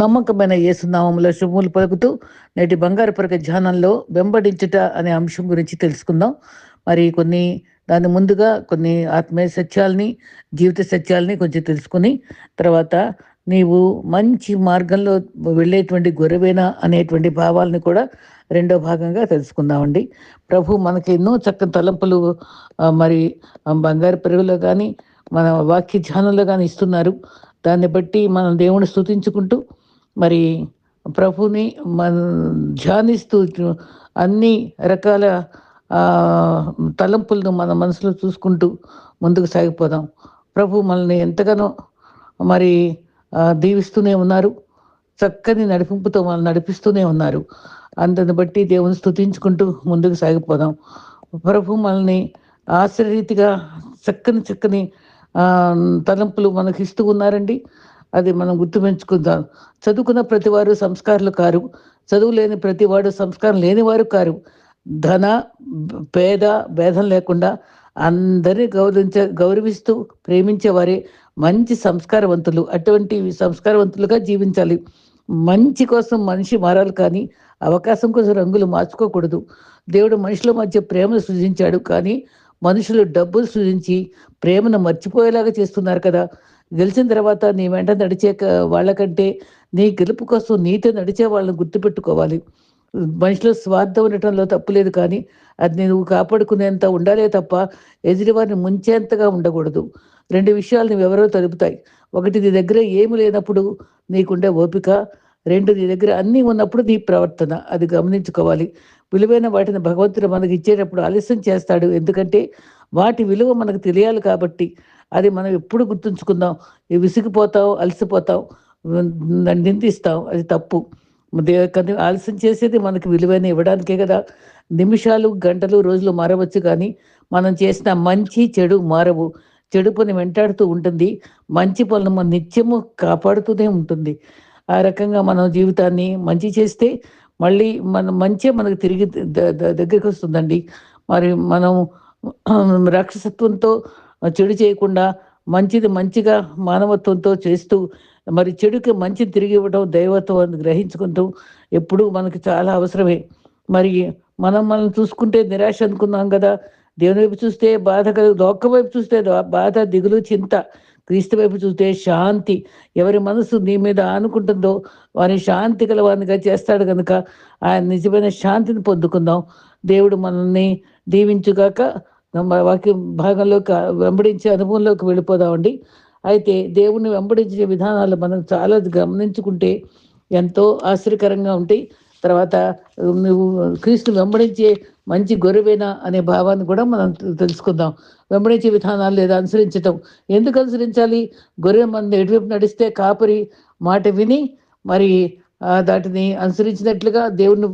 నమ్మకమైన యేసునామంలో శుభములు పలుకుతూ నేటి బంగారు పరక ధ్యానంలో వెంబడించుట అనే అంశం గురించి తెలుసుకుందాం. మరి కొన్ని దాని ముందుగా కొన్ని ఆత్మీయ సత్యాలని జీవిత సత్యాలని కొంచెం తెలుసుకుని తర్వాత నీవు మంచి మార్గంలో వెళ్ళేటువంటి గొర్రెవేనా అనేటువంటి భావాలని కూడా రెండో భాగంగా తెలుసుకుందామండి. ప్రభు మనకి ఎన్నో చక్కని తలంపులు మరి బంగారు పెరుగులో కానీ మన వాక్య ధ్యానంలో కానీ ఇస్తున్నారు. దాన్ని బట్టి మనం దేవుని స్థుతించుకుంటూ మరి ప్రభుని మన ధ్యానిస్తూ అన్ని రకాల తలంపులను మన మనసులో చూసుకుంటూ ముందుకు సాగిపోదాం. ప్రభు మనల్ని ఎంతగానో మరి దీవిస్తూనే ఉన్నారు. చక్కని నడిపింపుతో మనల్ని నడిపిస్తూనే ఉన్నారు. అందుని బట్టి దేవుని స్థుతించుకుంటూ ముందుకు సాగిపోదాం. ప్రభు మనల్ని ఆశ్చర్యరీతిగా చక్కని చక్కని తలంపులు మనకి ఇస్తూ ఉన్నారండి. అది మనం గుర్తుపెంచుకుందాం. చదువుకున్న ప్రతివారు సంస్కారాలు కారు. చదువు లేని ప్రతివాడు సంస్కారం లేనివారు కారు. ధన పేద భేదం లేకుండా అందరినీ గౌరవించే గౌరవిస్తూ ప్రేమించేవారే మంచి సంస్కారవంతులు. అటువంటి సంస్కారవంతులుగా జీవించాలి. మంచి కోసం మనిషి మారాలి కానీ అవకాశం కోసం రంగులు మార్చుకోకూడదు. దేవుడు మనుషుల మధ్య ప్రేమను సృజించాడు కానీ మనుషులు డబ్బులు సృజించి ప్రేమను మర్చిపోయేలాగా చేస్తున్నారు కదా. గెలిచిన తర్వాత నీ వెంట నడిచే వాళ్ళకంటే నీ గెలుపు కోసం నీతో నడిచే వాళ్ళని గుర్తుపెట్టుకోవాలి. మనిషిలో స్వార్థం ఉండటంలో తప్పులేదు కానీ అది నువ్వు కాపాడుకునేంత ఉండాలే తప్ప ఎదుటివారిని ముంచేంతగా ఉండకూడదు. రెండు విషయాలు నువ్వు ఎవరో తెలుపుతాయి. ఒకటి నీ దగ్గర ఏమి లేనప్పుడు నీకుండే ఓపిక. రెండు నీ దగ్గర అన్నీ ఉన్నప్పుడు నీ ప్రవర్తన. అది గమనించుకోవాలి. విలువైన వాటిని భగవంతుడు మనకి ఇచ్చేటప్పుడు ఆలస్యం చేస్తాడు. ఎందుకంటే వాటి విలువ మనకు తెలియాలి కాబట్టి అది మనం ఎప్పుడు గుర్తుంచుకుందాం. విసిగిపోతావు అలసిపోతావు నిందిస్తావు అది తప్పు. దే- కానీ ఆలస్యం చేసేది మనకి విలువైన ఇవ్వడానికే కదా. నిమిషాలు గంటలు రోజులు మారవచ్చు కానీ మనం చేసిన మంచి చెడు మారవు. చెడు పని వెంటాడుతూ ఉంటుంది. మంచి పనులు మన నిత్యము కాపాడుతూనే ఉంటుంది. ఆ రకంగా మనం జీవితాన్ని మంచి చేస్తే మళ్ళీ మన మంచి మనకు తిరిగి దగ్గరికి వస్తుందండి. మరి మనం రాక్షసత్వంతో చెడు చేయకుండా మంచిది మంచిగా మానవత్వంతో చేస్తూ మరి చెడుకి మంచి తిరిగి ఇవ్వడం దైవత్వం అని గ్రహించుకుంటూ ఎప్పుడూ మనకు చాలా అవసరమే. మరి మనం మనం చూసుకుంటే నిరాశ అనుకున్నాం కదా. దేవుని వైపు చూస్తే బాధ కలుగు దొక్క వైపు చూస్తే బాధ దిగులు చింత. క్రీస్తు వైపు చూస్తే శాంతి. ఎవరి మనసు నీ మీద ఆనుకుంటుందో వారిని శాంతి గలవానిగా చేస్తాడు కనుక ఆయన నిజమైన శాంతిని పొందుకుందాం. దేవుడు మనల్ని దీవించుగాక వాక్య భాగంలోకి వెంబడించే అనుభవంలోకి వెళ్ళిపోదామండి. అయితే దేవుణ్ణి వెంబడించే విధానాలు మనం చాలా గమనించుకుంటే ఎంతో ఆశ్చర్యకరంగా ఉంటాయి. తర్వాత నువ్వు క్రీస్తుని వెంబడించే మంచి గొర్రెవేనా అనే భావాన్ని కూడా మనం తెలుసుకుందాం. వెంబడించే విధానాలు లేదా అనుసరించటం. ఎందుకు అనుసరించాలి? గొర్రె మన ఎటువైపు నడిస్తే కాపరి మాట విని మరి దాటిని అనుసరించినట్లుగా దేవుని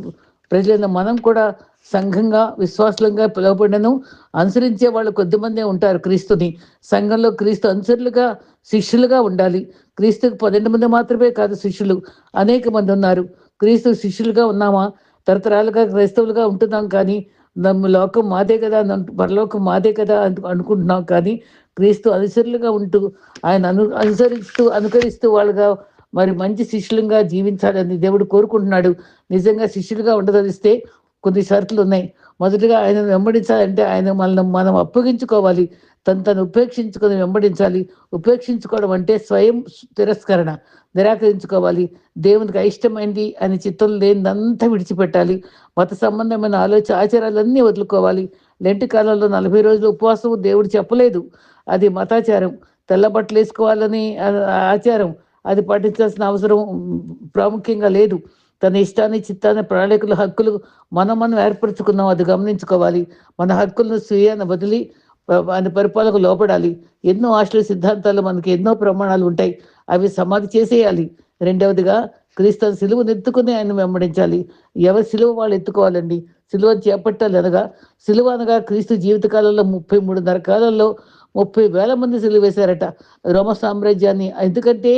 ప్రజలైన మనం కూడా సంఘంగా విశ్వాసంగా పిలువబడినను అనుసరించే వాళ్ళు కొద్దిమందే ఉంటారు క్రీస్తుని. సంఘంలో క్రీస్తు అనుసరులుగా శిష్యులుగా ఉండాలి. క్రీస్తుకు పన్నెండు మంది మాత్రమే కాదు శిష్యులు. అనేక మంది ఉన్నారు. క్రీస్తు శిష్యులుగా ఉన్నామా? తరతరాలుగా క్రైస్తవులుగా ఉంటున్నాం కానీ నమ్మ లోకం మాదే కదా పరలోకం మాదే కదా అనుకుంటున్నాం కానీ క్రీస్తు అనుసరులుగా ఉంటూ ఆయన అను అనుసరిస్తూ అనుకరిస్తూ వాళ్ళుగా మరి మంచి శిష్యులుగా జీవించాలని దేవుడు కోరుకుంటున్నాడు. నిజంగా శిష్యులుగా ఉండదలిస్తే కొన్ని షరతులు ఉన్నాయి. మొదటిగా ఆయన వెంబడించాలంటే ఆయన మనల్ని మనం అప్పగించుకోవాలి. తను తను ఉపేక్షించుకొని వెంబడించాలి. ఉపేక్షించుకోవడం అంటే స్వయం తిరస్కరణ నిరాకరించుకోవాలి. దేవునికి అయిష్టమైంది అని చిత్తం లేనిదంతా విడిచిపెట్టాలి. మత సంబంధమైన ఆలోచన ఆచారాలన్నీ వదులుకోవాలి. లెంటి కాలంలో నలభై రోజులు ఉపవాసం దేవుడు చెప్పలేదు. అది మతాచారం. తెల్ల బట్టలు వేసుకోవాలని ఆచారం. అది పాటించాల్సిన అవసరం ప్రాముఖ్యంగా లేదు. తన ఇష్టాన్ని చిత్తాన్ని ప్రణాళికలు హక్కులు మనం మనం ఏర్పరచుకున్నాం. అది గమనించుకోవాలి. మన హక్కులను స్వీయాన్ని వదిలి ఆయన పరిపాలనకు లోపడాలి. ఎన్నో ఆశలు సిద్ధాంతాలు మనకి ఎన్నో ప్రమాణాలు ఉంటాయి. అవి సమాధి చేసేయాలి. రెండవదిగా క్రీస్తు సిలువను ఎత్తుకుని ఆయన వెంబడించాలి. ఎవరి సిలువ వాళ్ళు ఎత్తుకోవాలండి? సిలువను చేపట్టాలి అనగా సిలువ అనగా క్రీస్తు జీవితకాలంలో ముప్పై మూడున్నర కాలంలో ముప్పై వేల మంది సిలువ వేశారట. రోమ సామ్రాజ్యాన్ని. ఎందుకంటే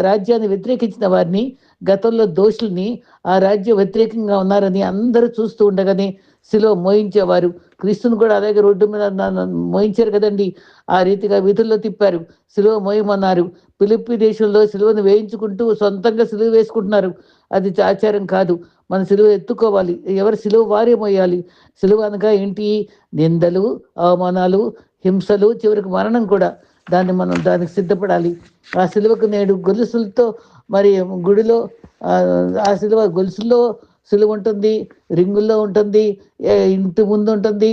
రాజ్యాన్ని వ్యతిరేకించిన వారిని గతంలో దోషుల్ని ఆ రాజ్యం వ్యతిరేకంగా ఉన్నారని అందరూ చూస్తూ ఉండగానే శిలో మోయించేవారు. క్రీస్తుని కూడా అలాగే రోడ్డు మీద మోయించారు కదండి. ఆ రీతిగా విధుల్లో తిప్పారు. శిలువ మోయమన్నారు. పిలిపి దేశంలో శిలువను వేయించుకుంటూ సొంతంగా సిలువ వేసుకుంటున్నారు. అది ఆచారం కాదు. మన సిలువ ఎత్తుకోవాలి. ఎవరు సిలువ వారే మోయాలి. సిలువ అనగా ఏంటి? నిందలు అవమానాలు హింసలు చివరికి మరణం కూడా. దాన్ని మనం దానికి సిద్ధపడాలి. ఆ సిలువకు నేడు గొలుసులతో మరి గుడిలో ఆ, సిలువ గొలుసుల్లో సిలువ ఉంటుంది రింగుల్లో ఉంటుంది ఇంటి ముందు ఉంటుంది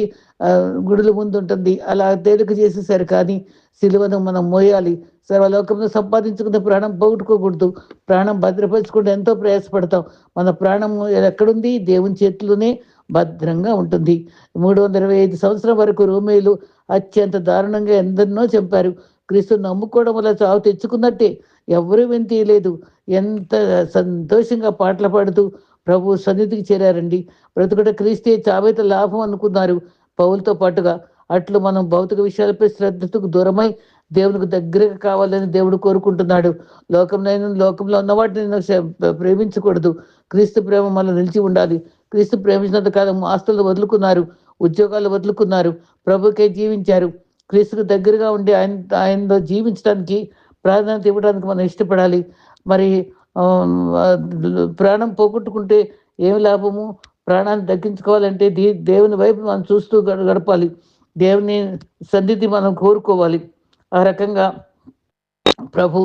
గుడుల ముందు ఉంటుంది. అలా తేలిక చేసేసారు కానీ సిలువను మనం మోయాలి. సర్వలోకంలో సంపాదించుకున్న ప్రాణం పోగొట్టుకోకూడదు. ప్రాణం భద్రపరచుకుంటే ఎంతో ప్రయాసపడతాం. మన ప్రాణం ఎక్కడుంది? దేవుని చేతిలోనే భద్రంగా ఉంటుంది. మూడు వందల ఇరవై ఐదు సంవత్సరం వరకు రోమేలు అత్యంత దారుణంగా ఎందరినో చంపారు. క్రీస్తు నమ్ముకోవడం వల్ల చావు తెచ్చుకున్నట్టే. ఎవరూ వింతీయలేదు ఎంత సంతోషంగా పాటలు పాడుతూ ప్రభు సన్నిధికి చేరారండి. బ్రతుకుట క్రీస్తే చావైతే లాభం అనుకున్నారు. పౌలతో పాటుగా అట్లు మనం భౌతిక విషయాలపై శ్రద్ధకు దూరమై దేవునికి దగ్గరగా కావాలని దేవుడు కోరుకుంటున్నాడు. లోకంలో లోకంలో ఉన్న వాటిని ప్రేమించకూడదు. క్రీస్తు ప్రేమ మనం నిలిచి ఉండాలి. క్రీస్తు ప్రేమించినంత కాలం ఆస్తులు వదులుకున్నారు ఉద్యోగాలు వదులుకున్నారు ప్రభుకే జీవించారు. క్రీస్తుకు దగ్గరగా ఉండి ఆయన ఆయనతో జీవించడానికి ప్రాధాన్యత ఇవ్వడానికి మనం ఇష్టపడాలి. మరి ప్రాణం పోగొట్టుకుంటే ఏమి లాభము? ప్రాణాన్ని దక్కించుకోవాలంటే దే దేవుని వైపు మనం చూస్తూ గడపాలి. దేవుని సన్నిధి మనం కోరుకోవాలి. ఆ రకంగా ప్రభు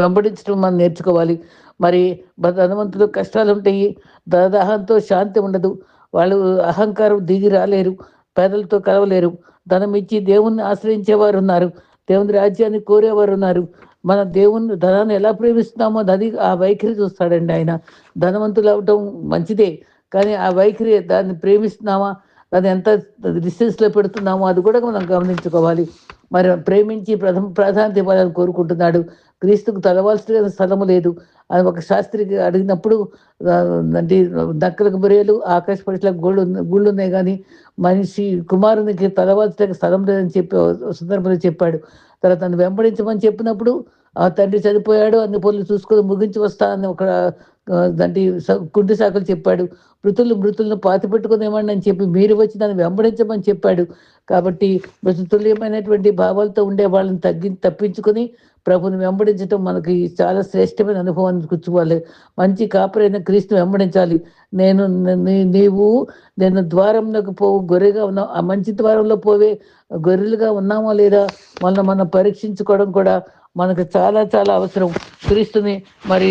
వెంబడించడం మనం నేర్చుకోవాలి. మరి ధనవంతులు కష్టాలు ఉంటాయి. దాహంతో శాంతి ఉండదు. వాళ్ళు అహంకారం దిగి రాలేరు. పేదలతో కలవలేరు. ధనం ఇచ్చి దేవుణ్ణి ఆశ్రయించేవారు ఉన్నారు. దేవుని రాజ్యాన్ని కోరేవారు ఉన్నారు. మన దేవుని ధనాన్ని ఎలా ప్రేమిస్తున్నామో అది ఆ వైఖరి చూస్తాడండి ఆయన. ధనవంతులు అవటం మంచిదే. కానీ ఆ వైఖరి దాన్ని ప్రేమిస్తున్నామా? దాన్ని ఎంత డిస్టెన్స్లో పెడుతున్నామో అది కూడా మనం గమనించుకోవాలి. మరి ప్రేమించి ప్రథమ ప్రాధాన్యత ఇవ్వాలని కోరుకుంటున్నాడు. క్రీస్తుకు తలవాల్సిన స్థలము లేదు. అని ఒక శాస్త్రికి అడిగినప్పుడు అంటే దక్కలకు బొరేలు ఆకాశ పక్షులకు గోళ్ళు గుళ్ళు ఉన్నాయి కానీ మనిషి కుమారునికి తలవాల్సిన స్థలం లేదని చెప్పి సందర్భంలో చెప్పాడు. తర్వాత తను వెంబడించమని చెప్పినప్పుడు ఆ తండ్రి చనిపోయాడు అన్ని పనులు చూసుకొని ముగించి వస్తానని ఒక ఆ, దాంటి కుంటి సాకులు చెప్పాడు. మృతులు మృతులను పాతి పెట్టుకునేవాడిని అని చెప్పి మీరు వచ్చి దాన్ని వెంబడించమని చెప్పాడు. కాబట్టి మృతుల్యమైనటువంటి భావాలతో ఉండే వాళ్ళని తగ్గి తప్పించుకొని ప్రభుని వెంబడించడం మనకి చాలా శ్రేష్టమైన అనుభవాన్ని కూర్చోవాలి మంచి కాపరైన క్రీస్తు వెంబడించాలి. నేను నీ- నీవు నేను ద్వారంలోకి పోవు గొర్రెగా ఉన్నావు ఆ మంచి ద్వారంలో పోవే గొర్రెలుగా ఉన్నామా లేదా? మనం మనం పరీక్షించుకోవడం కూడా మనకు చాలా చాలా అవసరం. క్రీస్తుని మరి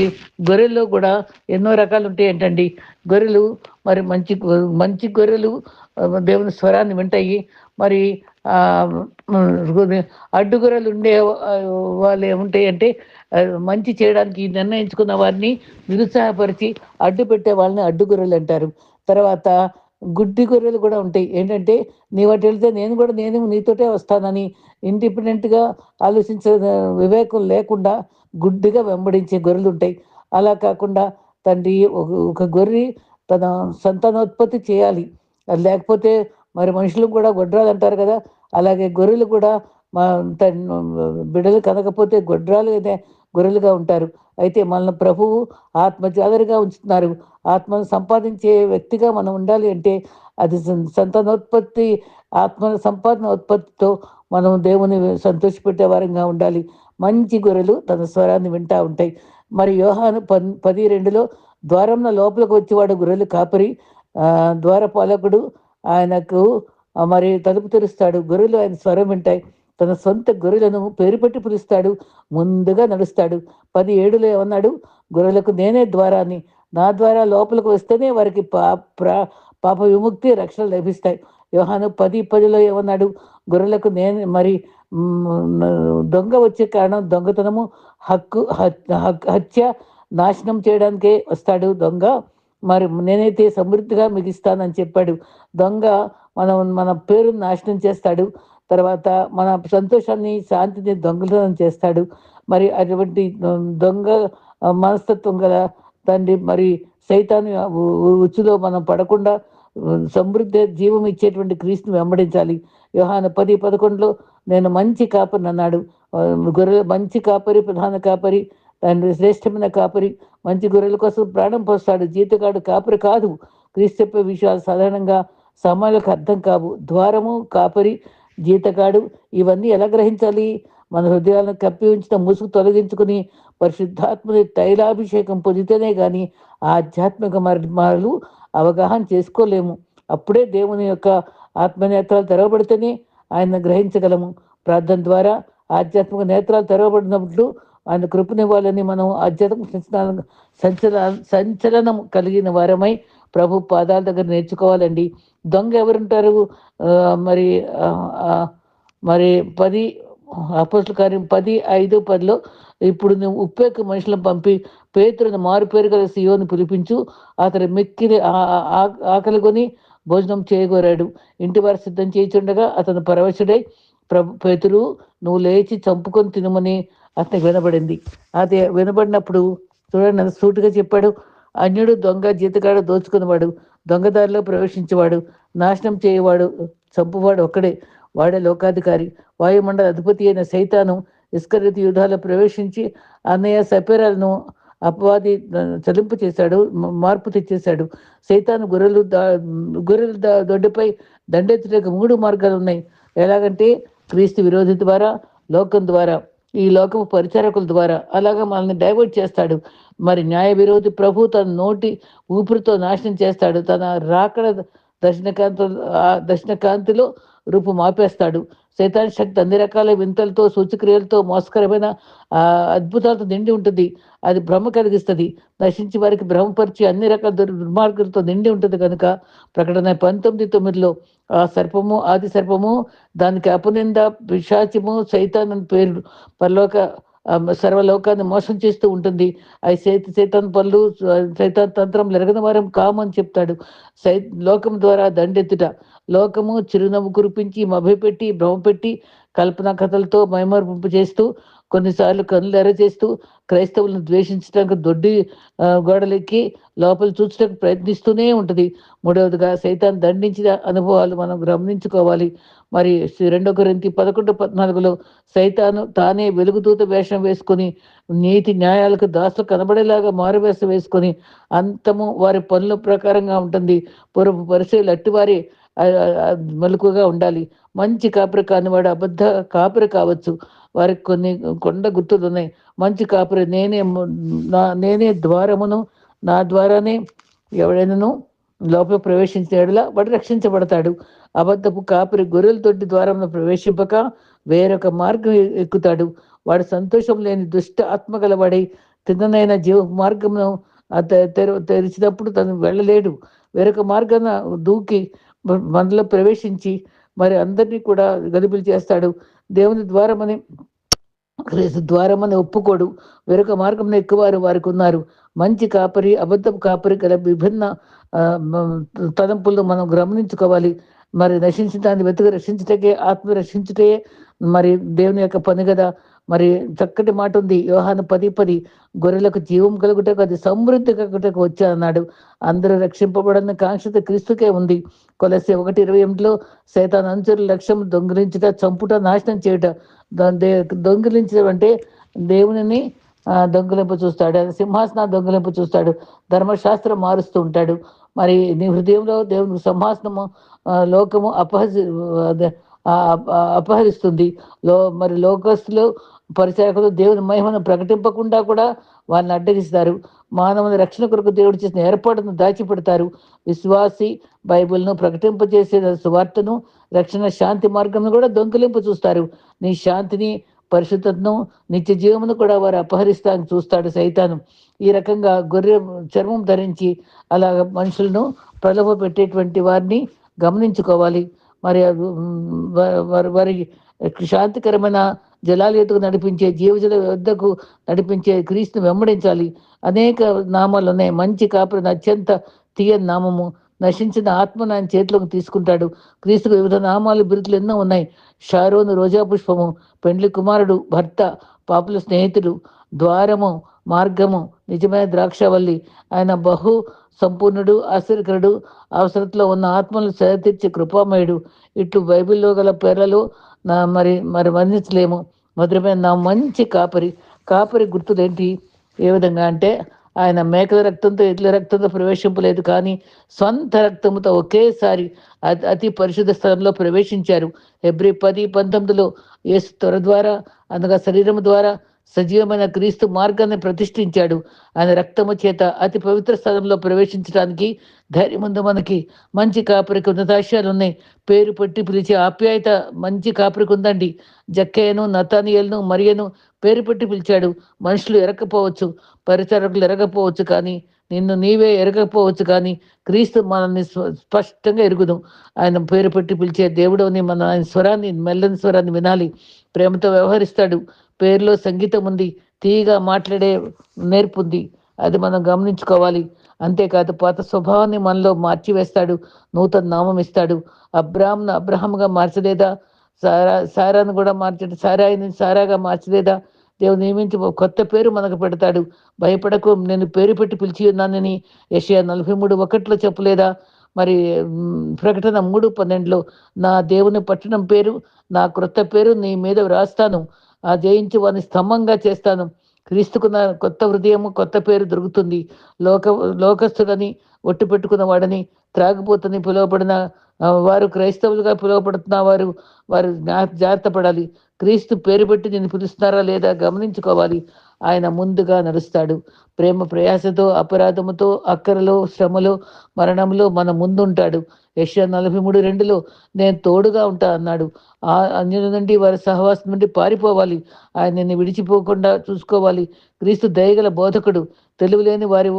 గొర్రెల్లో కూడా ఎన్నో రకాలు ఉంటాయి ఏంటండి? గొర్రెలు మరి మంచి మంచి గొర్రెలు దేవుని స్వరాన్ని వింటాయి మరి అడ్డు గొర్రెలు ఉండే వాళ్ళు ఏముంటాయి అంటే మంచి చేయడానికి నిర్ణయించుకున్న వారిని నిరుత్సాహపరిచి అడ్డు పెట్టే వాళ్ళని అడ్డు గొర్రెలు అంటారు. తర్వాత గుడ్డి గొర్రెలు కూడా ఉంటాయి. ఏంటంటే నీ వాటి వెళ్తే నేను కూడా నేను నీతోటే వస్తానని ఇండిపెండెంట్గా ఆలోచించే వివేకం లేకుండా గుడ్డిగా వెంబడించే గొర్రెలు ఉంటాయి. అలా కాకుండా తండ్రి ఒక ఒక గొర్రె తన సంతానోత్పత్తి చేయాలి. అది లేకపోతే మరి మనుషులు కూడా గొడ్రాలు అంటారు కదా. అలాగే గొర్రెలు కూడా మా బిడ్డలు కనకపోతే గొడ్రాలు అనే గొర్రెలుగా ఉంటారు. అయితే మనల్ని ప్రభువు ఆత్మజాదరిగా ఉంచుతున్నారు. ఆత్మను సంపాదించే వ్యక్తిగా మనం ఉండాలి అంటే అది సంతానోత్పత్తి ఆత్మ సంపాదన ఉత్పత్తితో మనం దేవుని సంతోషపెట్టే వారంగా ఉండాలి. మంచి గొర్రెలు తన స్వరాన్ని వింటా ఉంటాయి. మరి యోహాను పన్ పది రెండులో ద్వారంలో లోపలికి వచ్చేవాడు గొర్రెలు కాపరి ద్వారపాలకుడు ఆయనకు మరి తలుపు తెరుస్తాడు. గొర్రెలు ఆయన స్వరం వింటాయి. తన సొంత గొర్రెలను పేరు పెట్టి పిలుస్తాడు ముందుగా నడుస్తాడు. పది ఏడులో ఏమన్నాడు? గొర్రెలకు నేనే ద్వారాన్ని నా ద్వారా లోపలికి వస్తేనే వారికి పా ప్రా- పాప విముక్తి రక్షణ లభిస్తాయి. యోహాను పది పదిలో ఏమన్నాడు? గొర్రెలకు నేను మరి దొంగ వచ్చే కారణం దొంగతనము హక్కు హత్య నాశనం చేయడానికే వస్తాడు దొంగ. మరి నేనైతే సమృద్ధిగా మిగిస్తానని చెప్పాడు. దొంగ మనం మన పేరును నాశనం చేస్తాడు. తర్వాత మన సంతోషాన్ని శాంతిని దొంగతనం చేస్తాడు. మరి అటువంటి దొంగ మనస్తత్వం గల తండ్రి మరి సైతాన్ని ఉచ్చులో మనం పడకుండా సమృద్ధి జీవం ఇచ్చేటువంటి క్రీస్తుని వెంబడించాలి. వ్యవహాన పది పదకొండులో నేను మంచి కాపరిని అన్నాడు. గొర్రెల మంచి కాపరి ప్రధాన కాపరి తండ్రి శ్రేష్టమైన కాపరి. మంచి గొర్రెల కోసం ప్రాణం పోస్తాడు. జీతగాడు కాపరి కాదు. క్రీస్తు చెప్పే విషయాలు సాధారణంగా సమయాలకు అర్థం కావు. ద్వారము కాపరి జీతగాడు ఇవన్నీ ఎలా గ్రహించాలి? మన హృదయాలను కప్పి ఉంచిన ముసుగు తొలగించుకుని పరిశుద్ధాత్మని తైలాభిషేకం పొందితేనే కానీ ఆధ్యాత్మిక మర్మాలు అవగాహన చేసుకోలేము. అప్పుడే దేవుని యొక్క ఆత్మనేత్రాలు తెరవబడితేనే ఆయన గ్రహించగలము. ప్రార్థన ద్వారా ఆధ్యాత్మిక నేత్రాలు తెరవబడినప్పుడు ఆయన కృపనివ్వాలని మనం ఆధ్యాత్మిక సంచలన సంచలనం కలిగిన వారమై ప్రభు పాదాల దగ్గర నేర్చుకోవాలండి. దొంగ ఎవరుంటారు? మరి మరి పది అపోజిట్ కార్యం పది ఐదు పదిలో ఇప్పుడు నువ్వు ఉప్పేక మనుషులను పంపి పేతులను మారు పేరు గల సియోని పిలిపించు అతడు మెక్కిరి ఆకలి కొని భోజనం చేయగోరాడు. ఇంటి వారు సిద్ధం చేయించుండగా అతను పరవశుడై ప్రభు పేతురు నువ్వు లేచి చంపుకొని తినమని అతనికి వినబడింది. అది వినబడినప్పుడు చూడండి సూటుగా చెప్పాడు. అన్యుడు దొంగ జీతగాడు దోచుకునేవాడు దొంగదారిలో ప్రవేశించేవాడు నాశనం చేయవాడు చంపువాడు ఒక్కడే. వాడే లోకాధికారి. వాయుమండల అధిపతి అయిన సైతాను ఇస్కరితి యుధాలు ప్రవేశించి అన్నయ్య సపేరాలను అపవాది చలింపు చేశాడు మార్పు తెచ్చేశాడు. సైతాను గొర్రెలు దా గొర్రెలు దొడ్డిపై దండెత్తులకు మూడు మార్గాలు ఉన్నాయి ఎలాగంటే క్రీస్తు విరోధి ద్వారా లోకం ద్వారా. ఈ లోకపు పరిచారకుల ద్వారా అలాగా మనల్ని డైవర్ట్ చేస్తాడు. మరి న్యాయ విరోధి ప్రభు తన నోటి ఊపిరితో నాశనం చేస్తాడు. తన రాకడ దక్షిణకాంత దర్శనకాంతిలో రూపు మాపేస్తాడు. శైతాన్ శక్తి అన్ని రకాల వింతలతో సూచక్రియలతో మోసకరమైన అద్భుతాలతో నిండి ఉంటుంది. అది భ్రమ కలిగిస్తుంది. నశించి వారికి భ్రమపరిచి అన్ని రకాల దుర్మార్గులతో నిండి ఉంటుంది కనుక ప్రకటన పంతొమ్మిది తొమ్మిదిలో ఆ సర్పము ఆది సర్పము దానికి అపనింద పిశాచము సైతాన్ అని పేరు పరలోక సర్వలోకాన్ని మోసం చేస్తూ ఉంటుంది. అవి సైత సైతాన్ పళ్ళు సైతాన్ తంత్రం ఎరగని వారం కామని చెప్తాడు. సై లోకం ద్వారా దండెత్తుట. లోకము చిరునవ్వు కురిపించి మభ్యపెట్టి భ్రమపెట్టి కల్పన కథలతో మైమర్పింపు చేస్తూ కొన్నిసార్లు కనులు ఎరచేస్తూ క్రైస్తవులను ద్వేషించడానికి దొడ్డి గోడలెక్కి లోపల చూచడానికి ప్రయత్నిస్తూనే ఉంటుంది. మూడవదిగా సైతాన్ దండించిన అనుభవాలు మనం గమనించుకోవాలి. మరి రెండో గురించి పదకొండు పద్నాలుగులో సైతాను తానే వెలుగుదూత వేషం వేసుకొని నీతి న్యాయాలకు దాసులు కనబడేలాగా మారువేషం వేసుకొని అంతము వారి పనుల ప్రకారంగా ఉంటుంది. పూర్వపు పరిచయలు అట్టివారి మెలకుగా ఉండాలి. మంచి కాపురి కానివాడు అబద్ధ కాపురి కావచ్చు. వారికి కొన్ని కొండ గుర్తులు ఉన్నాయి మంచి కాపురి నేనే నా నేనే ద్వారమును నా ద్వారానే ఎవడైనాను లోపల ప్రవేశించేలా వాడు రక్షించబడతాడు. అబద్ధపు కాపురి గొర్రెల ద్వారంలో ప్రవేశింపక వేరొక మార్గం ఎక్కుతాడు. వాడు సంతోషం లేని దుష్ట ఆత్మ గలవాడై తిన్ననైన జీవ మార్గమును తెరిచినప్పుడు తను వెళ్ళలేడు. వేరొక మార్గాన దూకి మనలో ప్రవేశించి మరి అందరినీ కూడా గదిపిలు చేస్తాడు. దేవుని ద్వారమని ద్వారమని ఒప్పుకోడు. వేరొక మార్గం ఎక్కువారు వారికి ఉన్నారు మంచి కాపరి అబద్ధపు కాపరి గల విభిన్న తలంపులను మనం గమనించుకోవాలి. మరి రక్షించడాన్ని వెతుకు రక్షించటకే ఆత్మ రక్షించుటే మరి దేవుని యొక్క పని కదా. మరి చక్కటి మాట ఉంది. యోహాను పది పది గొర్రెలకు జీవం కలుగుటకు అది సమృద్ధి కలుగుటకు వచ్చా అన్నాడు అందరూ రక్షింపబడిన కాంక్షత క్రీస్తుకే ఉంది. కొలసి ఒకటి ఇరవై ఎనిమిదిలో సైతాన్ అంచుల లక్ష్యం దొంగిలించుట చంపుట నాశనం చేయుట. దొంగిలించడం అంటే దేవుని దొంగలింపు చూస్తాడు. సింహాసన దొంగలింపు చూస్తాడు. ధర్మశాస్త్రం మారుస్తూ ఉంటాడు. మరి నీ హృదయంలో దేవుని సింహాసనము లోకము అపహసి అపహరిస్తుంది. లో మరి లోకస్తులు పరిచారకులు దేవుని మహిమను ప్రకటింపకుండా కూడా వారిని అడ్డగిస్తారు. మానవుని రక్షణ కొరకు దేవుడు చేసిన ఏర్పాటును దాచిపెడతారు. విశ్వాసి బైబిల్ను ప్రకటింపజేసే సువార్తను రక్షణ శాంతి మార్గంను కూడా దొంకలింపు చూస్తారు. నీ శాంతిని పరిశుద్ధతను నిత్య జీవమును కూడా వారు అపహరిస్తాను చూస్తాడు సైతాను. ఈ రకంగా గొర్రె చర్మం ధరించి అలా మనుషులను ప్రలోభ పెట్టేటువంటి వారిని గమనించుకోవాలి. మరి వారి వారి శాంతికరమైన జలాలయతకు నడిపించే జీవజల వద్దకు నడిపించే క్రీస్తుని వెంబడించాలి. అనేక నామాలు ఉన్నాయి. మంచి కాపురిని అత్యంత తీయని నామము. నశించిన ఆత్మను ఆయన చేతిలోకి తీసుకుంటాడు. క్రీస్తుకు వివిధ నామాలు బిరుకులు ఎన్నో ఉన్నాయి. షారోను రోజా పుష్పము పెండ్లి కుమారుడు భర్త పాపుల స్నేహితుడు ద్వారము మార్గము నిజమైన ద్రాక్షవల్లి. ఆయన బహు సంపూర్ణుడు ఆశ్చర్యకరుడు అవసరతలో ఉన్న ఆత్మలను సేదతీర్చే కృపామయుడు. ఇట్లు బైబిల్లో గల పేర్లలో మరి మరి వర్ణించలేము మధురమైన నా మంచి కాపరి. కాపరి గుర్తులేంటి? ఏ విధంగా అంటే ఆయన మేకల రక్తంతో ఎడ్ల రక్తంతో ప్రవేశింపలేదు కానీ సొంత రక్తంతో ఒకేసారి అతి పరిశుద్ధ స్థలంలో ప్రవేశించారు. ఎబ్రి పది పంతొమ్మిదిలో యేసు త్వర ద్వారా అనగా శరీరం ద్వారా సజీవమైన క్రీస్తు మార్గాన్ని ప్రతిష్ఠించాడు. ఆయన రక్తము చేత అతి పవిత్ర స్థలంలో ప్రవేశించడానికి ధైర్యం మనకి. మంచి కాపురికి ఉన్నతాశయాలు ఉన్నాయి పేరు పెట్టి పిలిచే ఆప్యాయత మంచి కాపురికి ఉందండి. జక్కయ్యను నతానియల్ను మరియను పేరు పెట్టి పిలిచాడు. మనుషులు ఎరకపోవచ్చు పరిచారకులు ఎరగపోవచ్చు కానీ నిన్ను నీవే ఎరగకపోవచ్చు కానీ క్రీస్తు మనల్ని స్పష్టంగా ఎరుగుదు. ఆయన పేరు పెట్టి పిలిచే దేవుడు మన ఆయన స్వరాన్ని మెల్లని స్వరాన్ని వినాలి. ప్రేమతో వ్యవహరిస్తాడు. పేరులో సంగీతం ఉంది. తీయగా మాట్లాడే నేర్పుంది అది మనం గమనించుకోవాలి. అంతేకాదు పాత స్వభావాన్ని మనలో మార్చివేస్తాడు. నూతన నామం ఇస్తాడు అబ్రాహ్ను అబ్రహంగా మార్చలేదా? సారా సారాను కూడా మార్చడు సారాయిని సారాగా మార్చలేదా? దేవుడు నియమించి కొత్త పేరు మనకు పెడతాడు. భయపడకు నేను పేరు పెట్టి పిలిచి ఉన్నానని యషయా నలభై మూడు ఒకట్లో చెప్పలేదా? మరి ప్రకటన మూడు పన్నెండులో నా దేవుని పట్టణం పేరు నా క్రొత్త పేరు నీ మీద వ్రాస్తాను. ఆ జయించి వారిని స్తంభంగా చేస్తాను. క్రీస్తుకున్న కొత్త హృదయము కొత్త పేరు దొరుకుతుంది. లోక లోకస్తుడని ఒట్టు పెట్టుకున్న వాడని త్రాగిపోతని పిలువబడిన వారు క్రైస్తవులుగా పిలువబడుతున్న వారు వారు జాగ్రత్త పడాలి క్రీస్తు పేరు పెట్టి నేను పిలుస్తున్నారా లేదా గమనించుకోవాలి. ఆయన ముందుగా నడుస్తాడు. ప్రేమ ప్రయాసతో అపరాధముతో అక్కరలో శ్రమలో మరణంలో మన ముందుంటాడు. యశ నలభై మూడు రెండులో నేను తోడుగా ఉంటా అన్నాడు. ఆ అన్యుల నుండి వారి సహవాసం నుండి పారిపోవాలి. ఆయనని విడిచిపోకుండా చూసుకోవాలి. క్రీస్తు దయగల బోధకుడు. తెలివిలేని వారి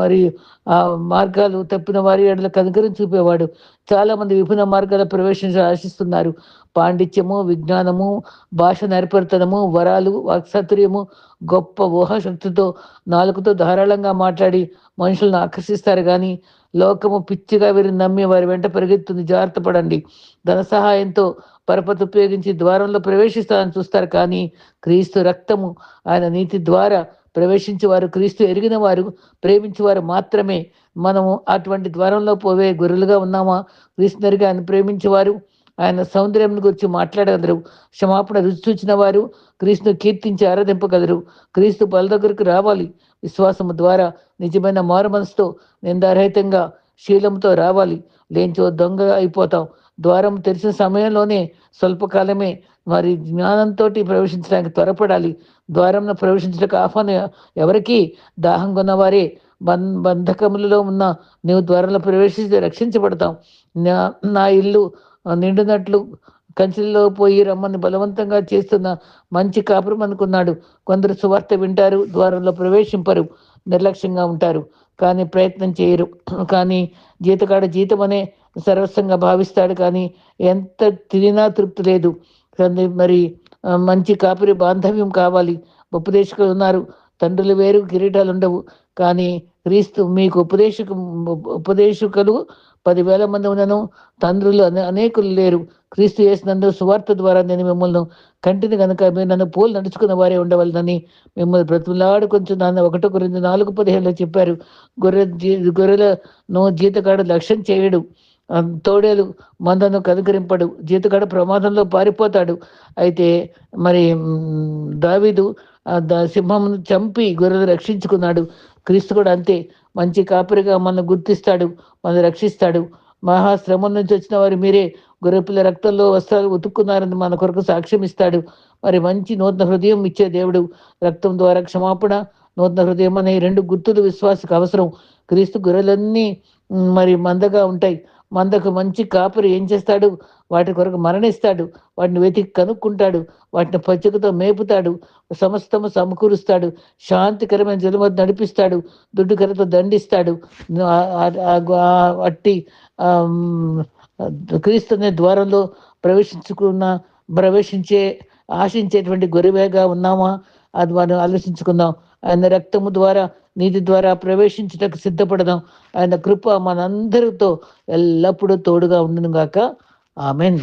మరి ఆ మార్గాలు తప్పిన వారి ఎడల కనుకరం చూపేవాడు. చాలా మంది విభిన్న మార్గాల ప్రవేశించాలని ఆశిస్తున్నారు. పాండిత్యము విజ్ఞానము భాష నేర్పరితనము వరాలు వాక్సాతుర్యము గొప్ప ఊహాశక్తితో నాలుగుతో ధారాళంగా మాట్లాడి మనుషులను ఆకర్షిస్తారు కానీ లోకము పిచ్చిగా వీరిని నమ్మి వారి వెంట పరిగెత్తుంది జాగ్రత్త పడండి. ధన సహాయంతో పరపతి ఉపయోగించి ద్వారంలో ప్రవేశిస్తానని చూస్తారు. కానీ క్రీస్తు రక్తము ఆయన నీతి ద్వారా ప్రవేశించి వారు క్రీస్తు ఎరిగిన వారు ప్రేమించి వారు మాత్రమే. మనము అటువంటి ద్వారంలో పోవే గొర్రెలుగా ఉన్నామా? క్రీస్తు ఎరిగి ఆయన ప్రేమించేవారు ఆయన సౌందర్యం గురించి మాట్లాడగలరు క్షమాపణ రుచి చూచిన వారు క్రీస్తును కీర్తించి ఆరాధింపగలరు. క్రీస్తు బల దగ్గరకు రావాలి. విశ్వాసము ద్వారా నిజమైన మారు మనసుతో నిందారహితంగా శీలంతో రావాలి. లేంచో దొంగ అయిపోతాం. ద్వారం తెరిచిన సమయంలోనే స్వల్పకాలమే వారి జ్ఞానంతో ప్రవేశించడానికి త్వరపడాలి. ద్వారంలో ప్రవేశించడానికి ఆహ్వానం ఎవరికి? దాహం కొన్నవారే. బం బంధకములలో ఉన్న నీవు ద్వారంలో ప్రవేశించి రక్షించబడతాం నా నా ఇల్లు నిండినట్లు కంచెల్లో పోయి రమ్మని బలవంతంగా చేస్తున్న మంచి కాపురం అనుకున్నాడు. కొందరు సువార్త వింటారు ద్వారంలో ప్రవేశింపరు నిర్లక్ష్యంగా ఉంటారు. కానీ ప్రయత్నం చేయరు. కానీ జీతకాడ జీతం అనే సర్వస్వంగా భావిస్తాడు. కానీ ఎంత తిరిగినా తృప్తి లేదు. మరి మంచి కాపురి బాంధవ్యం కావాలి. ఉపదేశకులు ఉన్నారు. తండ్రులు వేరు కిరీటాలు ఉండవు. కానీ క్రీస్తు మీకు ఉపదేశకు ఉపదేశకులు పదివేల మంది ఉన్నను. తండ్రులు అనేకులు లేరు. క్రీస్తు చేసినందు సువార్త ద్వారా నేను మిమ్మల్ని కంటిని కనుక మీరు నన్ను పోలు నడుచుకున్న వారే ఉండవలనని మిమ్మల్ని బ్రతులాడు కొంచెం నాన్న ఒకటో గురించి నాలుగు పదిహేనులో చెప్పారు. గొర్రె గొర్రెలను జీతకాడు లక్ష్యం చేయడు. తోడేలు మందను కనుకరింపడు. జీతగాడు ప్రమాదంలో పారిపోతాడు. అయితే మరి దావిదు సింహమును చంపి గొర్రెలు రక్షించుకున్నాడు. క్రీస్తు కూడా అంతే. మంచి కాపురిగా మనల్ని గుర్తిస్తాడు. మనల్ని రక్షిస్తాడు. మహాశ్రమం నుంచి వచ్చిన వారు మీరే. గొర్రెపిల్ల రక్తంలో వస్త్రాలు ఉతుక్కున్నారని మన కొరకు సాక్ష్యం ఇస్తాడు. మరి మంచి నూతన హృదయం ఇచ్చే దేవుడు రక్తం ద్వారా క్షమాపణ నూతన హృదయం అనే రెండు గుర్తులు విశ్వాసకు అవసరం. క్రీస్తు గొర్రెలన్నీ మరి మందగా ఉంటాయి. మందకు మంచి కాపురి ఏం చేస్తాడు? వాటి కొరకు మరణిస్తాడు. వాటిని వెతికి కనుక్కుంటాడు. వాటిని పచ్చికతో మేపుతాడు. సమస్తము సమకూరుస్తాడు. శాంతికరమైన జలమ నడిపిస్తాడు. దుడ్డుకరతో దండిస్తాడు. అట్టి క్రీస్తునే ద్వారంలో ప్రవేశించుకున్న ప్రవేశించే ఆశించేటువంటి గొరివేగా ఉన్నామా? అది మనం ఆలోచించుకుందాం. ఆయన రక్తము ద్వారా నీతి ద్వారా ప్రవేశించటకు సిద్ధపడదాం. ఆయన కృప మనందరితో ఎల్లప్పుడూ తోడుగా ఉండును గాక ఆమెన్.